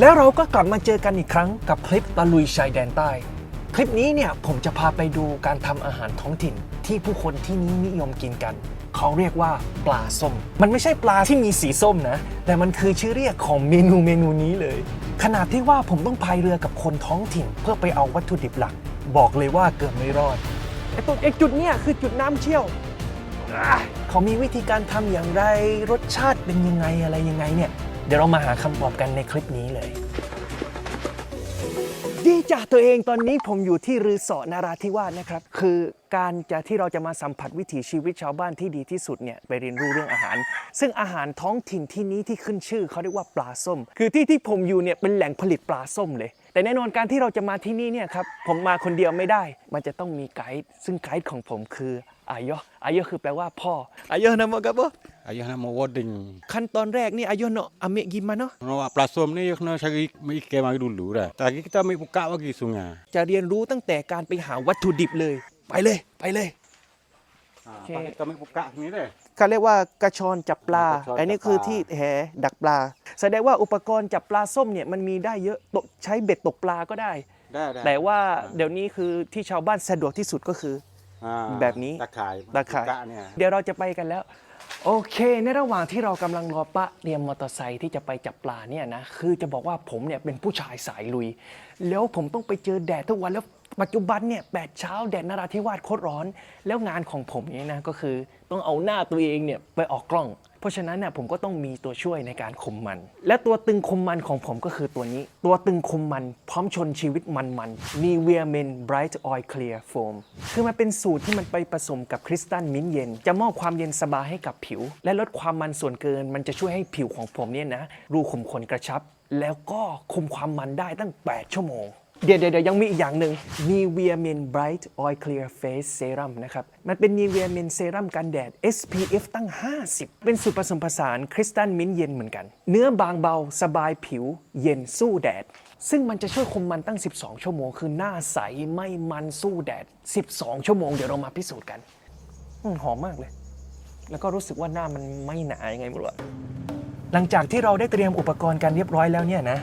แล้วเราก็กลับมาเจอกันอีกครั้งกับคลิปตะลุยชายแดนใต้ คลิปนี้เนี่ยผมจะพาไปดูการทำอาหารท้องถิ่นที่ผู้คนที่นี้นิยมกินกัน เขาเรียกว่าปลาส้ม มันไม่ใช่ปลาที่มีสีส้มนะ แต่มันคือชื่อเรียกของเมนูเมนูนี้เลย ขนาดที่ว่าผมต้องพายเรือกับคนท้องถิ่น เพื่อไปเอาวัตถุดิบหลัก บอกเลยว่าเกือบไม่รอดไอ้ตัวไอ้จุดเนี้ยคือจุดน้ำเชี่ยวอะเขามีวิธีการทำอย่างไรรสชาติเป็นยังไงอะไรยังไงเนี่ย เดี๋ยวเรามาหาคำตอบกันในคลิปนี้เลย ดีจ้ะตัวเองตอนนี้ผมอยู่ที่รือสอนาราธิวาสนะครับ คือการจะที่เราจะมาสัมผัสวิถีชีวิตชาวบ้านที่ดีที่สุดเนี่ยไปเรียนรู้เรื่องอาหาร ซึ่งอาหารท้องถิ่นที่นี้ที่ขึ้นชื่อเขาเรียกว่าปลาส้ม คือที่ที่ผมอยู่เนี่ยเป็นแหล่งผลิตปลาส้มเลย แต่แน่นอนการที่เราจะมาที่นี่เนี่ยครับผมมาคนเดียวไม่ได้ มันจะต้องมีไกด์ซึ่งไกด์ของผมคือ อายออายอคือแปลว่าพ่ออายอนามะกับบ่ Ayah nama wording. ขั้นตอนแรกนี่อายอเนาะอเมกิมาเนาะ Nama plasum ni kena cari ikan mari dulu dah. Tadi kita ambil buka bagi sungai. จะเรียนรู้ตั้งแต่การไปหาวัตถุดิบเลย ไปเลยไปเลย Ha, Okey. okay. kita ambil buka sini deh. เขาเรียกว่ากระชอนจับปลากระชอนจับปลา อันนี้คือที่แหดักปลา แสดงว่าอุปกรณ์จับปลาส้มเนี่ยมันมีได้เยอะตกใช้เบ็ดตกปลาก็ได้ Dah dah. แต่ว่าเดี๋ยวนี้คือที่ชาวบ้านสะดวกที่สุดก็คือ Ha, แบบนี้ ตะข่ายตะข่าย buka ni. เดี๋ยวเราจะไปกันแล้ว โอเค ในระหว่างที่เรากำลังรอปะเตรียมมอเตอร์ไซค์ที่จะไปจับปลาเนี่ยนะ คือจะบอกว่าผมเนี่ยเป็นผู้ชายสายลุย แล้วผมต้องไปเจอแดดทุกวันแล้วปัจจุบันเนี่ยแปดเช้าแดดนราธิวาสโคตรร้อน แล้วงานของผมเนี่ยนะก็คือต้องเอาหน้าตัวเองเนี่ยไปออกกล้อง เพราะฉะนั้นเนี่ยผมก็ต้องมีตัวช่วยในการคุมมัน และตัวตึงคุมมันของผมก็คือตัวนี้ ตัวตึงคุมมันพร้อมชนชีวิตมันมันมีเวียเมน Bright Oil Clear Foam คือมันเป็นสูตรที่มันไปผสมกับคริสตัลมิ้นท์เย็น จะมอบความเย็นสบายให้กับผิว และลดความมันส่วนเกิน มันจะช่วยให้ผิวของผมเนี่ยนะรูขุมขนกระชับ แล้วก็คุมความมันได้ตั้ง 8 ชั่วโมง เดี๋ยวเดี๋ยวยังมีอีกอย่างหนึ่ง Nivea Men Bright Oil Clear Face Serum นะครับ มันเป็น Nivea Men Serum กันแดด SPF ตั้ง 50 เป็นสูตรผสมผสานคริสตัลมิ้นเย็นเหมือนกัน เนื้อบางเบาสบายผิว เย็นสู้แดด ซึ่งมันจะช่วยคุมมันตั้ง 12 ชั่วโมง คือหน้าใสไม่มันสู้แดด 12 ชั่วโมง เดี๋ยวเรามาพิสูจน์กันหอมมากเลย แล้วก็รู้สึกว่าหน้ามันไม่หนายังไงไม่รู้หลังจากที่เราได้เตรียมอุปกรณ์กันเรียบร้อยแล้วเนี่ยนะ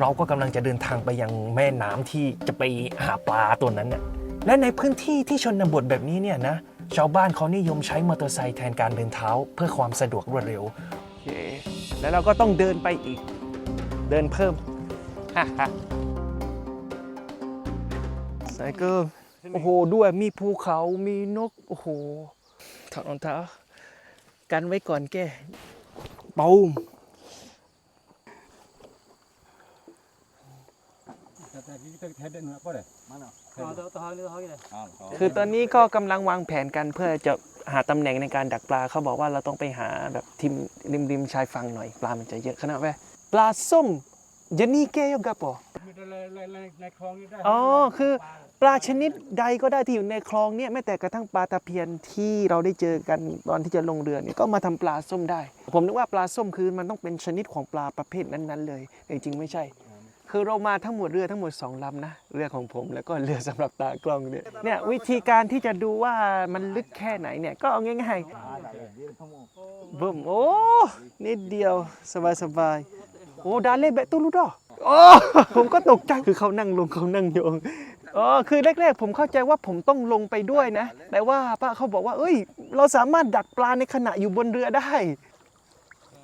เราก็กำลังจะเดินทางไปยังแม่น้ำที่จะไปหาปลาตัวนั้นน่ะและในพื้นที่ที่ชนบทแบบนี้เนี่ยนะชาวบ้านเขานิยมใช้มอเตอร์ไซค์แทนการเดินเท้าเพื่อความสะดวกรวดเร็วโอเคแล้วเราก็ต้องเดินไปอีก เดินเพิ่มฮ่าฮ่าไซเคิลโอ้โหด้วยมีภูเขามีนก โอ้โหถอดรองเท้า กันไว้ก่อนแกปูม คือตอนนี้ก็กำลังวางแผนกันเพื่อจะหาตำแหน่งในการดักปลาเขาบอกว่าเราต้องไปหาแบบทิมริมริมชายฝั่งหน่อยปลามันจะเยอะขนาดแว่ปลาส้มยานี่แกยกับปอในคลองนี่ได้อ๋อคือปลาชนิดใดก็ได้ที่อยู่ในคลองเนี่ยแม้แต่กระทั่งปลาตะเพียนที่เราได้เจอกันตอนที่จะลงเรือเนี่ยก็มาทำปลาส้มได้ ผมนึกว่าปลาส้มคือมันต้องเป็นชนิดของปลาประเภทนั้นๆเลยแต่จริงๆไม่ใช่ คือเรามาทั้งหมดเรือทั้งหมดสองลำนะเรือของผมแล้วก็เรือสำหรับตากล้องเนี่ยเนี่ยวิธีการที่จะดูว่ามันลึกแค่ไหนเนี่ยก็เอาง่ายๆบึ้มโอ้นิดเดียวสบายสบายๆโอ้ดาเล่เบตุลุดอโอ้ผมก็ตกใจคือเขานั่งลงเขานั่งโยงอ๋อคือแรกๆ ผมเข้าใจว่าผมต้องลงไปด้วยนะ แต่ว่าป้าเขาบอกว่า เอ้ย เราสามารถดักปลาในขณะอยู่บนเรือได้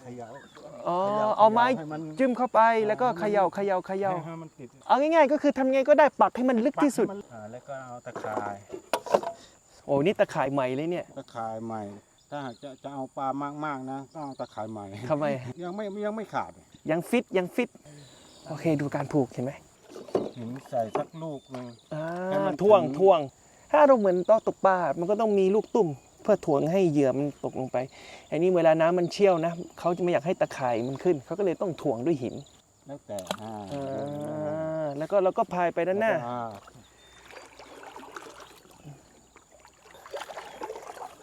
ขยะ อ๋อเอาไม้ให้มัน จิ้มเข้าไปแล้วก็เขย่าเขย่าเขย่าให้มันติดเอาง่าย ๆ ก็คือทำไงก็ได้ปักให้มันลึกที่สุดอ่าแล้วก็เอาตะข่ายโอ้นี่ตะข่ายใหม่เลยเนี่ยตะข่ายใหม่ ถ้าหากจะจะเอาปลามากๆนะต้องเอาตะข่ายใหม่ ทำไม ยังไม่ยังไม่ขาดยังฟิตยังฟิตโอเคดูการผูกเห็นไหมหินใส่สักลูกหนึง อ่าให้มันท่วงถึงท่วง ถ้าเราเหมือนโต๊ะตกปลา มันก็ต้องมีลูกตุ่มเพื่อถ่วงให้เหยื่อมันตกลงไปไอ้นี่เวลาน้ำมันเชี่ยวนะเขาจะไม่อยากให้ตะข่ายมันขึ้นเขาก็เลยต้องถ่วงด้วยหิน แล้วแต่อ่าอ่าแล้วก็เราก็พายไปด้านหน้าอ่า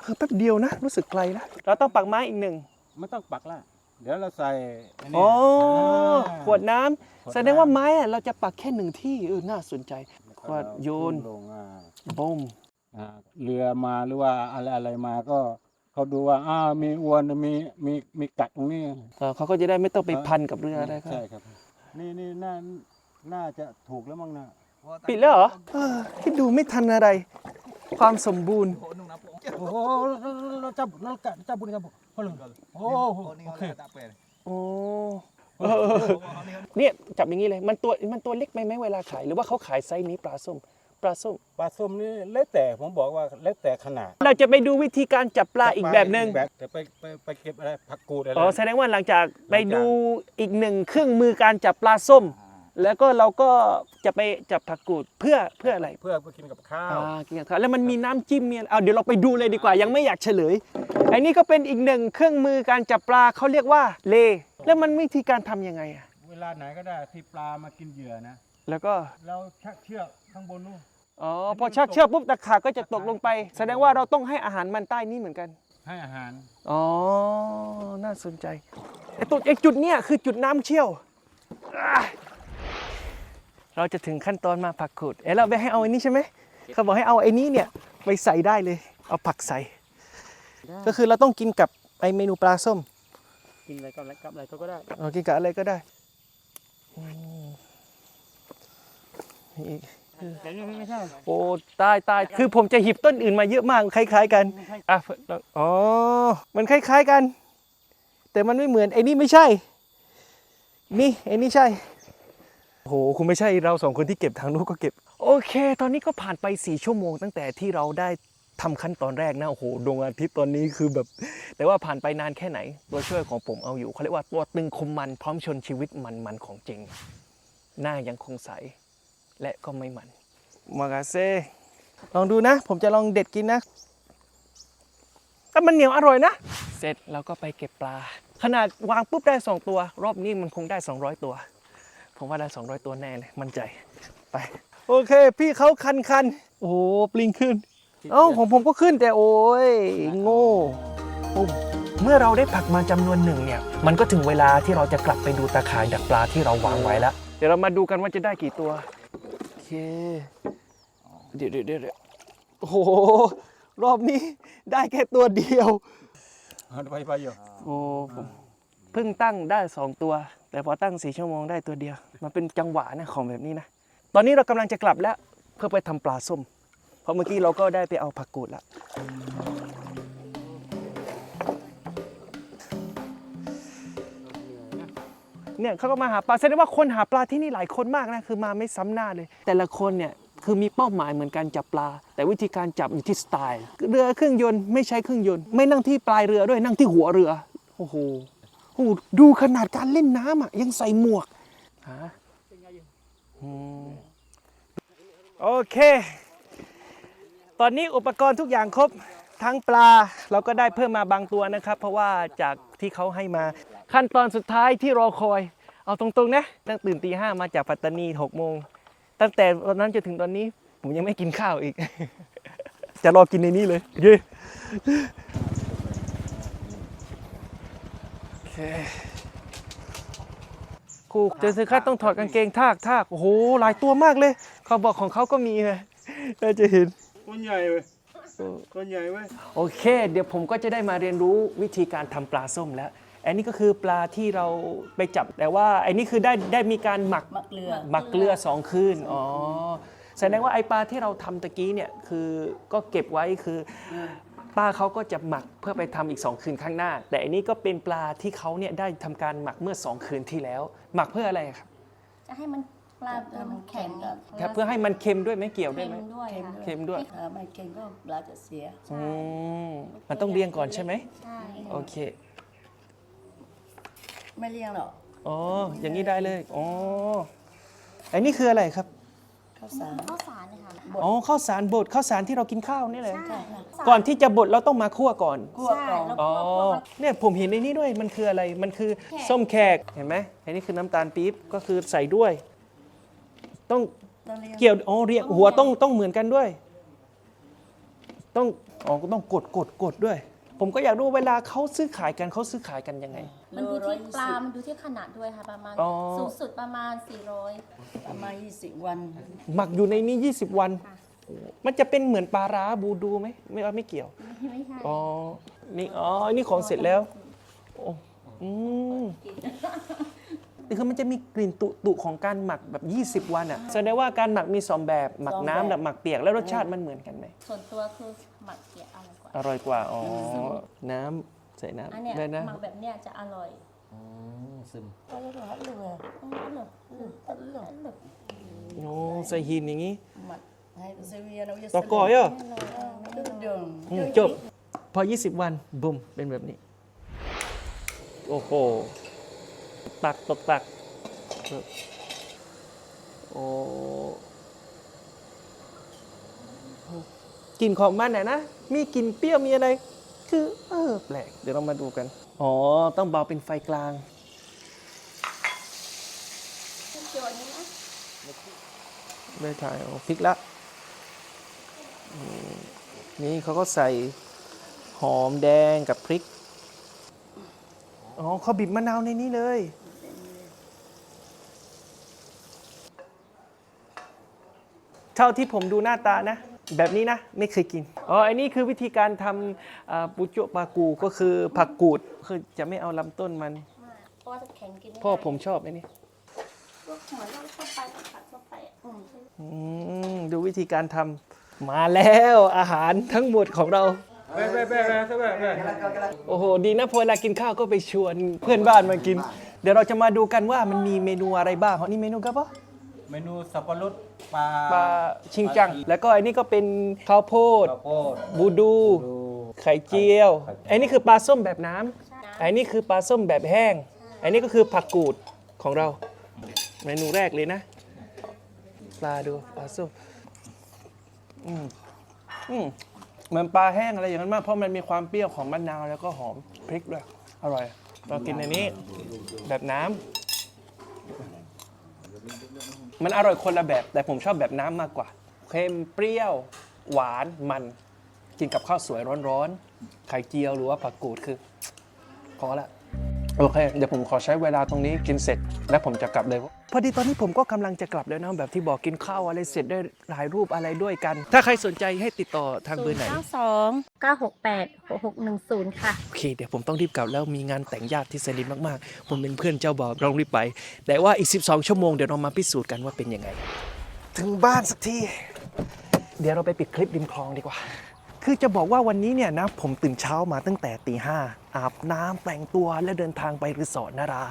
เออแป๊บเดียวนะ รู้สึกไกลนะ เราต้องปักไม้อีกหนึ่งไม่ต้องปักละเดี๋ยวเราใส่นนี้อ๋ออ่าขวดน้ำขวดน้ำแสดงว่าไม้อะเราจะปักแค่หนึ่งที่เออน่าสนใจขวดโยนลงอ่าบุ้มอ่า เรือมาหรือว่าอะไรอะไรมาก็เขาดูว่าอ้าวมีอวนมีมีมีกัดตรงนี้เออเขาก็จะได้ไม่ต้องไปพันกับเรืออะไรครับใช่ครับ นี่นี่น่าน่าจะถูกแล้วมั้งนะปิดแล้วเหรอเออที่ดูไม่ทันอะไร ความสมบูรณ์โอ้โหเราจับเราจับบุญจับบุญโอ้โหโอเคโอ้เออเนี่ยจับอย่างนี้เลยมันตัวมันตัวเล็กไหมไหมเวลาขาย หรือว่าเขาขายไซส์นี้ปลาส้ม ปลาส้มปลาส้มนี่เล็กแต่ผมบอกว่าเล็กแต่ขนาดเราจะไปดูวิธีการจับปลาอีกแบบหนึ่งแต่ไปไปไปเก็บอะไรผักกูดอะไรอ๋อแสดงว่าหลังจากไปดูอีกหนึ่งเครื่องมือการจับปลาส้ม แล้วก็เราก็จะไปจับผักกูดเพื่อเพื่ออะไรเพื่อไปกินกับข้าวอ่ากินกับข้าวแล้วมันมีน้ำจิ้มมีอะไรเอาเดี๋ยวเราไปดูเลยดีกว่ายังไม่อยากเฉลยไอ้นี่ก็เป็นอีกหนึ่งเครื่องมือการจับปลาเขาเรียกว่าเล แล้วมันวิธีการทำยังไงอะเวลาไหนก็ได้ที่ปลามากินเหยื่อนะแล้วก็เราชักเชือกข้างบนนู้น อ๋อพอชักเชือกปุ๊บตะขาบก็จะตกลงไป แสดงว่าเราต้องให้อาหารมันใต้นี้เหมือนกัน ให้อาหาร อ๋อ น่าสนใจไอ้ตัวไอ้จุดเนี้ยคือจุดน้ำเชี่ยวอะเราจะถึงขั้นตอนมาผักขูด เอ๊ะเราไปให้เอาไอ้นี้ใช่ไหมเขาบอกให้เอาไอ้นี้เนี่ยไปใส่ได้เลย เอาผักใส่ก็คือเราต้องกินกับไอเมนูปลาส้มกินอะไรกับอะไรกับอะไรก็ได้เอากินกับอะไรก็ได้อืมนี่แต่นี่ไม่ใช่ โอ้ตายตายคือผมจะหยิบต้นอื่นมาเยอะมากคล้าย ๆ กันอะอ๋อมันคล้าย ๆกัน แต่มันไม่เหมือนไอ้นี่ไม่ใช่ นี่ไอ้นี่ใช่โอ้โหคุณไม่ใช่เราสองคนที่เก็บทางนู้นก็เก็บ โอเค ตอนนี้ก็ผ่านไป4ชั่วโมง ตั้งแต่ที่เราได้ทำขั้นตอนแรกนะโอ้โหดวงอาทิตย์ตอนนี้คือแบบ แต่ว่าผ่านไปนานแค่ไหน ตัวช่วยของผมเอาอยู่เขาเรียกว่าตัวตึงคมมันพร้อมชนชีวิตมันมันๆของจริง หน้ายังคงใส และก็ไม่มันมากาเซลองดูนะ ผมจะลองเด็ดกินนะก็มันเหนียวอร่อยนะ เสร็จเราก็ไปเก็บปลา ขนาดวางปุ๊บได้ 2 ตัว รอบนี้มันคงได้ 200 ตัว ผมว่าได้ 200 ตัวแน่เลยมั่นใจไป โอเค พี่เขาคันคันๆโอ้โหปลิงขึ้น เอ้าของผมก็ขึ้นแต่โอ้ยโง่ปุ๊บเมื่อเราได้ผักมาจำนวนหนึ่งเนี่ย มันก็ถึงเวลาที่เราจะกลับไปดูตาข่ายดักปลาที่เราวางไว้แล้ว เดี๋ยวเรามาดูกันว่าจะได้กี่ตัวโอ เคเดี๋ยวเดี๋ยวเดี๋ยวเดี๋ยวโอ้โห รอบนี้ได้แค่ตัวเดียว ไปไปอยู่โอ้ผมเพิ่งตั้งได้สองตัว แต่พอตั้งสี่ชั่วโมงได้ตัวเดียว มันเป็นจังหวะนะของแบบนี้นะ ตอนนี้เรากำลังจะกลับแล้ว เพื่อไปทำปลาส้ม เพราะเมื่อกี้เราก็ได้ไปเอาผักกูดแล้ว เนี่ยเขาก็มาหาปลาแสดงว่าคนหาปลาที่นี่หลายคนมากนะคือมาไม่ซ้ำหน้าเลย แต่ละคนเนี่ยคือมีเป้าหมายเหมือนกันจับปลา แต่วิธีการจับอยู่ที่สไตล์ เรือเครื่องยนต์ไม่ใช้เครื่องยนต์ ไม่นั่งที่ปลายเรือด้วยนั่งที่หัวเรือโอ้โหโอ้โหดูขนาดการเล่นน้ำอะยังใส่หมวกฮะอืมโอเค ตอนนี้อุปกรณ์ทุกอย่างครบทั้งปลาเราก็ได้เพิ่มมาบางตัวนะครับ เพราะว่าจากที่เขาให้มา ขั้นตอนสุดท้ายที่รอคอย เอาตรงๆนะตั้งตื่นตีห้ามาจากปัตตานีหกโมง ตั้งแต่ตอนนั้นจนถึงตอนนี้ ผมยังไม่กินข้าวอีก จะรอกินในนี้เลยเย้โอเคครูเจอซื้อค่าต้องถอดกางเกงทากทากโอ้โหหลายตัวมากเลย เขาบอกของเขาก็มีเลยน่าจะเห็นต้นใหญ่เว้ยต้นใหญ่เว้ยโอเค เดี๋ยวผมก็จะได้มาเรียนรู้วิธีการทำปลาส้มแล้ว อันนี้ก็คือปลาที่เราไปจับแต่ว่าอันนี้คือได้ได้มีการหมักมะเกลือ หมักเกลือสองคืนอ๋อแสดงว่าไอปลาที่เราทำตะกี้เนี่ยคือก็เก็บไว้คืออป้าเขาก็จะหมักเพื่อไปทำอีก 2 คืนข้างหน้า แต่อันนี้ก็เป็นปลาที่เขาเนี่ยได้ทำการหมักเมื่อ 2 คืนที่แล้ว หมักเพื่ออะไรครับจะให้มันปลาเออมันแข็งครับเพื่อให้มันเค็มด้วยไหมเกี่ยวด้วเค็ยมไหมด้วยค่ะ เค็มด้วยเออไม่เก่งก็ปลาจะเสีย อืมมันต้องเรียงก่อนใช่ไหมใช่ โอเค ไม่เลี้ยงหรอกอ๋อ อย่างนี้ได้เลย อ๋ออันนี้คืออะไรครับ ข้าวสารข้าวสารเนี่ยค่ะ อ๋อ ข้าวสารบด ข้าวสารที่เรากินข้าวนี่เลย ใช่ก่อนที่จะบดเราต้องมาคั่วก่อน คั่วใช่ก่อนแล้วอ๋อคั่วคั่วเนี่ยผมเห็นในนี้ด้วย มันคืออะไร มันคือส้มแขก เห็นไหมอันนี้คือน้ำตาลปี๊บ ก็คือใส่ด้วย ต้องต้องเลี้ยงเกี่ยว อ๋อ เรียกหัวต้องต้องเหมือนกันด้วย ต้อง อ๋อ ก็ต้องกดกดกดด้วย ผมก็อยากรู้เวลาเขาซื้อขายกันเขาซื้อขายกันยังไง มันดูที่ปลา มันดูที่ขนาดด้วยค่ะประมาณ อ๋อ สูงสุดประมาณ 400 ประมาณยี่สิบวัน หมักอยู่ในนี้ 20 วัน ค่ะ มันจะเป็นเหมือนปลาร้าบูดูไหมไม่เอาไม่เกี่ยว ไม่ใช่อ๋อ นี่ อ๋อ นี่ของเสร็จแล้วโอ้อืมคือมันจะมีกลิ่นตุตุของการหมักแบบ 20 วันอะ แสดงว่าการหมักมีสองแบบ หมักน้ำกับหมักเปียก แล้วรสชาติมันเหมือนกันไหม ส่วนตัวคือหมักเปียกอร่อยกว่า อร่อยกว่า อ๋อ น้ำ ใส่อันน้ำเนี้ยได้นะหมักแบบเนี้ยจะอร่อยก็เลยหัดเลยอืมอร่อยหัดเลยอร่อยโอ้ใส่หินอย่างนี้ mặt hay sẽ vi nó ตะกอยอะ đường อืมจบ พอ 20 วันบุมเป็นแบบนี้ โอ้โห ตักตกตักโอ้กลิ่นของมันไหนนะ มีกลิ่นเปรี้ยวมีอะไร คือเออแปลก เดี๋ยวเรามาดูกัน อ๋อ ต้องเบาเป็นไฟกลางเจียวอันนี้นะไม่ถ่ายโอ้พริกละอืมนี่เขาก็ใส่หอมแดงกับพริก อ๋อเขาบีบมะนาวในนี้เลย เท่าที่ผมดูหน้าตานะ แบบนี้นะไม่เคยกินอ๋ออันนี้คือวิธีการทำอ่าปุโจปากูก็คือผักกูดคือจะไม่เอาลำต้นมัน เพราะว่าจะแข็งกินไม่ได้พ่อผมชอบไอ้นี่พวกเหมือนเราทั่วไปผัดทั่วไปอะอืมอืมดูวิธีการทำมาแล้วอาหารทั้งหมดของเราโอ้โห ดีนะพอเวลากินข้าวก็ไปชวนเพื่อนบ้านมากิน เดี๋ยวเราจะมาดูกันว่ามันมีเมนูอะไรบ้างนี่เมนูครับปะ เมนูสับปะรดปลาปลาชิงจัง แล้วก็อันนี้ก็เป็นข้าวโพด ข้าวโพดบูดูไข่เจียว อันนี้คือปลาส้มแบบน้ำอันนี้คือปลาส้มแบบแห้ง อันนี้ก็คือผักกูดของเรา เมนูแรกเลยนะ ปลาดูปลาส้ม อืมอืมเหมือนปลาแห้งอะไรอย่างนั้นมาก เพราะมันมีความเปรี้ยวของมะนาวแล้วก็หอมพริกด้วย อร่อย เรากินในนี้แบบน้ำ มันอร่อยคนละแบบ แต่ผมชอบแบบน้ำมากกว่า เค็มเปรี้ยว หวานมัน กินกับข้าวสวยร้อนๆ ไข่เจียวหรือว่าผักกูดคือพอละ โอเค เดี๋ยวผมขอใช้เวลาตรงนี้กินเสร็จ แล้วผมจะกลับเลย พอดีตอนนี้ผมก็กำลังจะกลับแล้วนะแบบที่บอกกินข้าวอะไรเสร็จได้ถ่ายรูปอะไรด้วยกัน ถ้าใครสนใจให้ติดต่อทางเบอร์ไหนเก้าสองเก้าหกแปดหกหกหนึ่งศูนย์ค่ะโอเคเดี๋ยวผมต้องรีบกลับแล้วมีงานแต่งญาติที่สนิทมากๆ ผมเป็นเพื่อนเจ้าบ่าวต้องรีบไป แต่ว่าอีก 12 ชั่วโมงเดี๋ยวเรามาพิสูจน์กันว่าเป็นยังไง ถึงบ้านสักทีเดี๋ยวเราไปปิดคลิปริมคลองดีกว่าคือจะบอกว่าวันนี้เนี่ยนะผมตื่นเช้ามาตั้งแต่ตีห้าอาบน้ำแต่งตัวและเดินทางไปรีสอร์ทนารา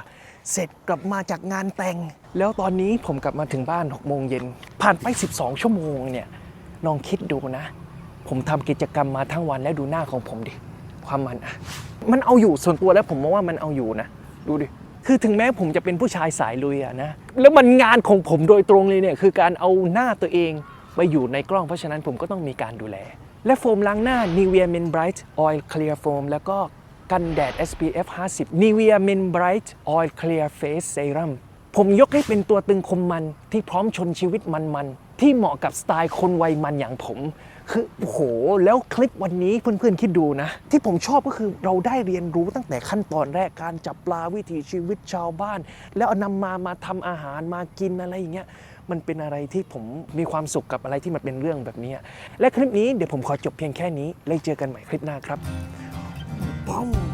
เสร็จกลับมาจากงานแต่ง แล้วตอนนี้ผมกลับมาถึงบ้าน6โมงเย็นผ่านไป 12 ชั่วโมงเนี่ยลองคิดดูนะ ผมทำกิจกรรมมาทั้งวันแล้วดูหน้าของผมดิ ความมันอะมันเอาอยู่ส่วนตัวแล้วผมมองว่ามันเอาอยู่นะ ดูดิคือถึงแม้ผมจะเป็นผู้ชายสายลุยอะนะแล้วมันงานของผมโดยตรงเลยเนี่ยคือการเอาหน้าตัวเองไปอยู่ในกล้องเพราะฉะนั้นผมก็ต้องมีการดูแล และโฟมล้างหน้า Nivea Men Bright Oil Clear Foam แล้วก็ กันแดด SPF 50 Nivea Men Bright Oil Clear Face Serum ผมยกให้เป็นตัวตึงคมมันที่พร้อมชนชีวิตมันๆ ที่เหมาะกับสไตล์คนวัยมันอย่างผม คือโอ้โห แล้วคลิปวันนี้เพื่อนๆคิดดูนะ ที่ผมชอบก็คือเราได้เรียนรู้ตั้งแต่ขั้นตอนแรกการจับปลาวิถีชีวิตชาวบ้าน แล้วเอานำมามาทำอาหารมากินอะไรอย่างเงี้ยมันเป็นอะไรที่ผมมีความสุขกับอะไรที่มันเป็นเรื่องแบบนี้ และคลิปนี้เดี๋ยวผมขอจบเพียงแค่นี้ แล้วเจอกันใหม่คลิปหน้าครับ ป้อง